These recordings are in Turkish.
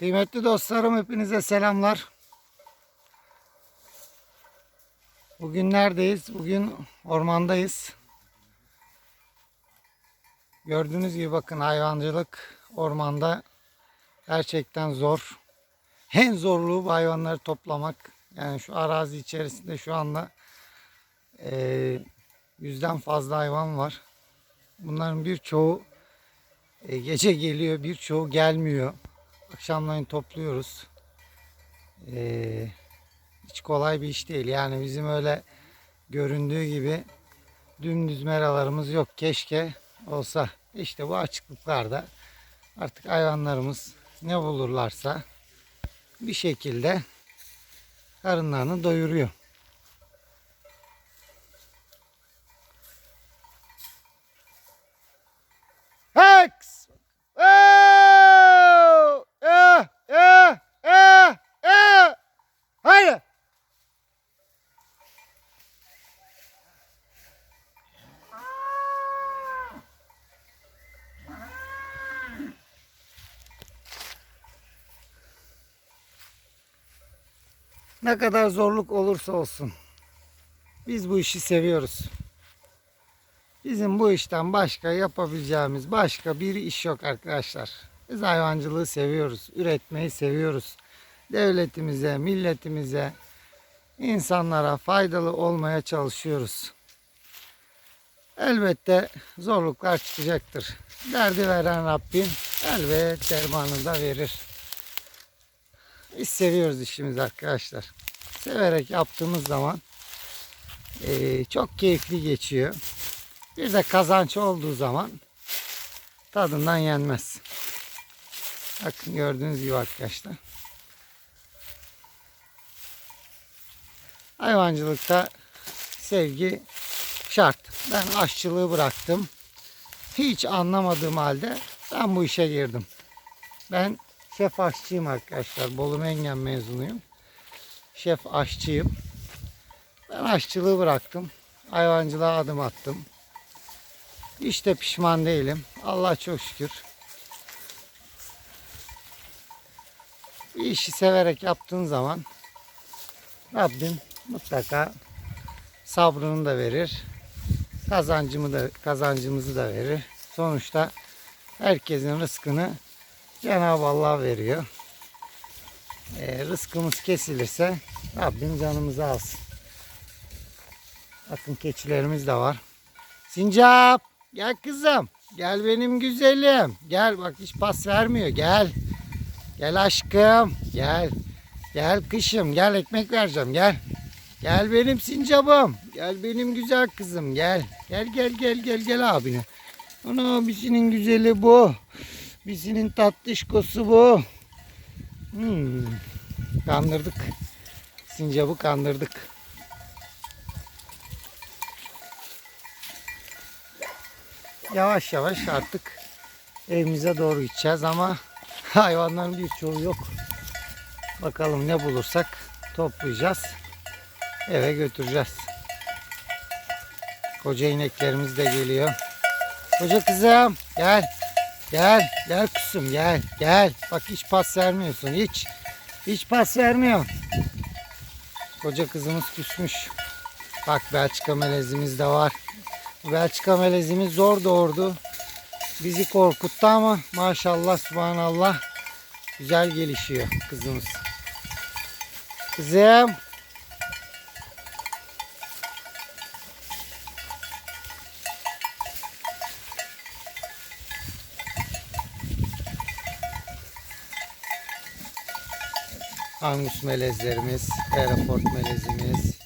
Kıymetli dostlarım hepinize selamlar. Bugün neredeyiz? Bugün ormandayız. Gördüğünüz gibi bakın hayvancılık ormanda gerçekten zor. En zorluğu bu hayvanları toplamak. Yani şu arazi içerisinde şu anda eee, yüzden fazla hayvan var. Bunların birçoğu e, gece geliyor, birçoğu gelmiyor. Akşamleyin topluyoruz. Ee, hiç kolay bir iş değil. Yani bizim öyle göründüğü gibi dümdüz meralarımız yok. Keşke olsa. İşte bu açıklıklarda artık hayvanlarımız ne bulurlarsa bir şekilde karınlarını doyuruyor. Ne kadar zorluk olursa olsun biz bu işi seviyoruz. Bizim bu işten başka yapabileceğimiz başka bir iş yok arkadaşlar. Biz hayvancılığı seviyoruz, üretmeyi seviyoruz. Devletimize, milletimize, insanlara faydalı olmaya çalışıyoruz. Elbette zorluklar çıkacaktır. Derdi veren Rabbim elbet dermanını da verir. Biz seviyoruz işimizi arkadaşlar. Severek yaptığımız zaman eee, çok keyifli geçiyor. Bir de kazanç olduğu zaman tadından yenmez. Bakın gördüğünüz gibi arkadaşlar. Hayvancılıkta sevgi şart. Ben aşçılığı bıraktım. Hiç anlamadığım halde ben bu işe girdim. Ben şef aşçıyım arkadaşlar. Bolu Mengen mezunuyum. Şef aşçıyım. Ben aşçılığı bıraktım. Hayvancılığa adım attım. Hiç de pişman değilim. Allah çok şükür. Bir işi severek yaptığın zaman Rabbim mutlaka sabrını da verir. Kazancımı da kazancımızı da verir. Sonuçta herkesin rızkını Cenab-ı Allah veriyor. Ee, rızkımız kesilirse Rabbim canımızı alsın. Bakın keçilerimiz de var. Sincap gel kızım. Gel benim güzelim. Gel bak hiç pas vermiyor. Gel. Gel aşkım. Gel. Gel kışım. Gel ekmek vereceğim. Gel. Gel benim sincabım. Gel benim güzel kızım. Gel. Gel gel gel gel gel abine. Ana abisinin güzeli bu. Bisinin tatlışkosu bu. Hmm. Kandırdık. Sincabı kandırdık. Yavaş yavaş artık evimize doğru gideceğiz ama hayvanların birçoğu yok. Bakalım ne bulursak toplayacağız. Eve götüreceğiz. Koca ineklerimiz de geliyor. Koca kızım gel. Gel. Gel kızım gel. Gel. Bak hiç pas vermiyorsun. Hiç. Hiç pas vermiyor. Koca kızımız küsmüş. Bak Belçika melezimiz de var. Belçika melezimiz zor doğurdu. Bizi korkuttu ama maşallah subhanallah güzel gelişiyor kızımız. Kızım. Angus melezlerimiz, Hereford melezimiz.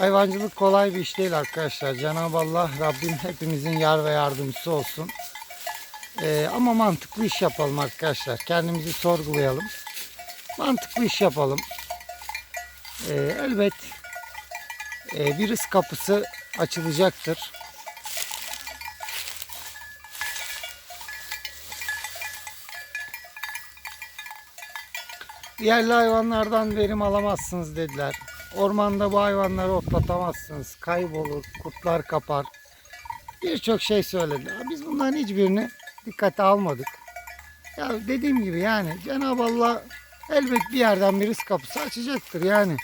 Hayvancılık kolay bir iş değil arkadaşlar. Cenab-ı Allah Rabbim hepimizin yar ve yardımcısı olsun. Ee, ama mantıklı iş yapalım arkadaşlar. Kendimizi sorgulayalım. Mantıklı iş yapalım. Ee, elbet e, bir ıs kapısı açılacaktır. Yerli hayvanlardan verim alamazsınız dediler. Ormanda bu hayvanları otlatamazsınız. Kaybolur, kurtlar kapar. Birçok şey söyledi. Biz bunların hiçbirini dikkate almadık. Ya dediğim gibi yani Cenab-ı Allah elbet bir yerden bir rızk kapısı açacaktır yani.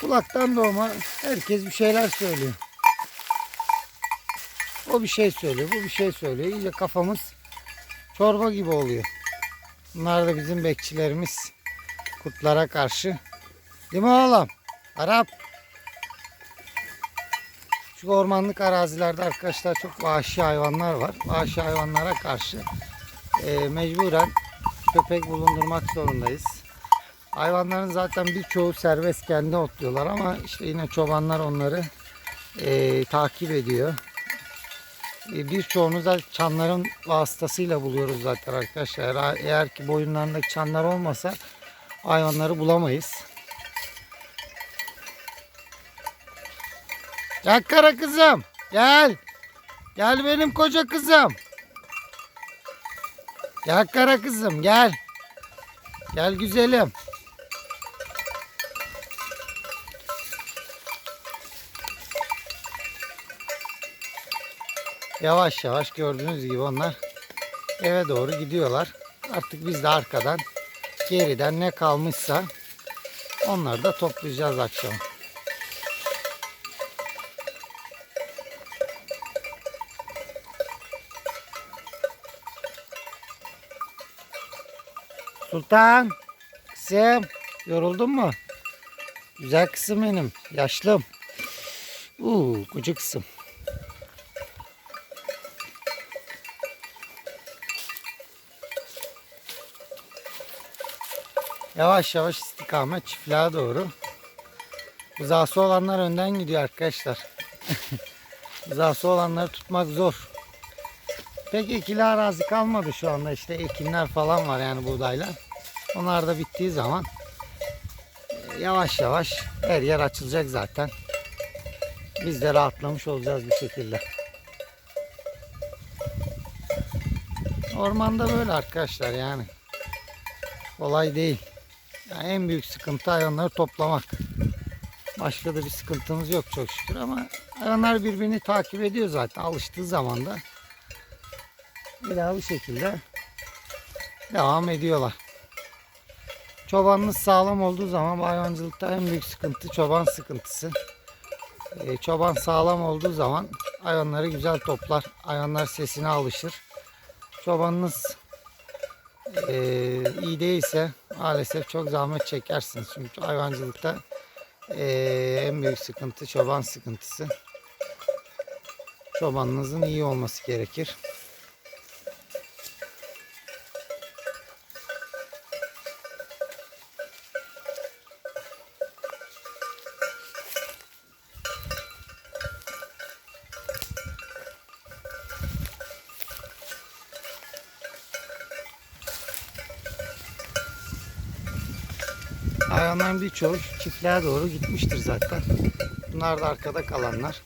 Kulaktan doğma herkes bir şeyler söylüyor. O bir şey söylüyor, bu bir şey söylüyor. İyice kafamız çorba gibi oluyor. Bunlar da bizim bekçilerimiz kurtlara karşı. Değil mi oğlum? Arap. Şu ormanlık arazilerde arkadaşlar çok vahşi hayvanlar var. Vahşi hayvanlara karşı e, mecburen köpek bulundurmak zorundayız. Hayvanların zaten birçoğu serbest kendi otluyorlar ama işte yine çobanlar onları e, takip ediyor. E, birçoğunu da çanların vasıtasıyla buluyoruz zaten arkadaşlar. Eğer- ki boyunlarındaki çanlar olmasa hayvanları bulamayız. Gel kızım. Gel. Gel benim koca kızım. Gel kızım gel. Gel güzelim. Yavaş yavaş gördüğünüz gibi onlar eve doğru gidiyorlar. Artık biz de arkadan geriden ne kalmışsa onları da toplayacağız akşam. Sultan, kızım yoruldun mu? Güzel kızım benim, yaşlım. Uuu, koca kızım. Yavaş yavaş istikamet çiftliğe doğru. Rızası olanlar önden gidiyor arkadaşlar. Rızası olanları tutmak zor. Pek ekili arazi kalmadı şu anda işte ekinler falan var yani buğdaylar. Onlar da bittiği zaman e, yavaş yavaş her yer açılacak zaten. Biz de rahatlamış olacağız bir şekilde. Ormanda böyle arkadaşlar yani. Kolay değil. Yani en büyük sıkıntı hayvanları toplamak. Başka da bir sıkıntımız yok çok şükür ama hayvanlar birbirini takip ediyor zaten alıştığı zaman da bir daha bu şekilde devam ediyorlar. Çobanınız sağlam olduğu zaman hayvancılıkta en büyük sıkıntı çoban sıkıntısı. Ee, çoban sağlam olduğu zaman hayvanları güzel toplar. Hayvanlar sesine alışır. Çobanınız ee, iyi değilse maalesef çok zahmet çekersiniz. Çünkü hayvancılıkta ee, en büyük sıkıntı çoban sıkıntısı. Çobanınızın iyi olması gerekir. Hayvanların birçoğu çiftliğe doğru gitmiştir zaten. Bunlar da arkada kalanlar.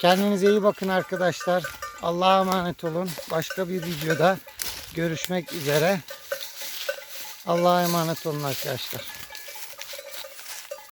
Kendinize iyi bakın arkadaşlar. Allah'a emanet olun. Başka bir videoda görüşmek üzere. Allah'a emanet olun arkadaşlar.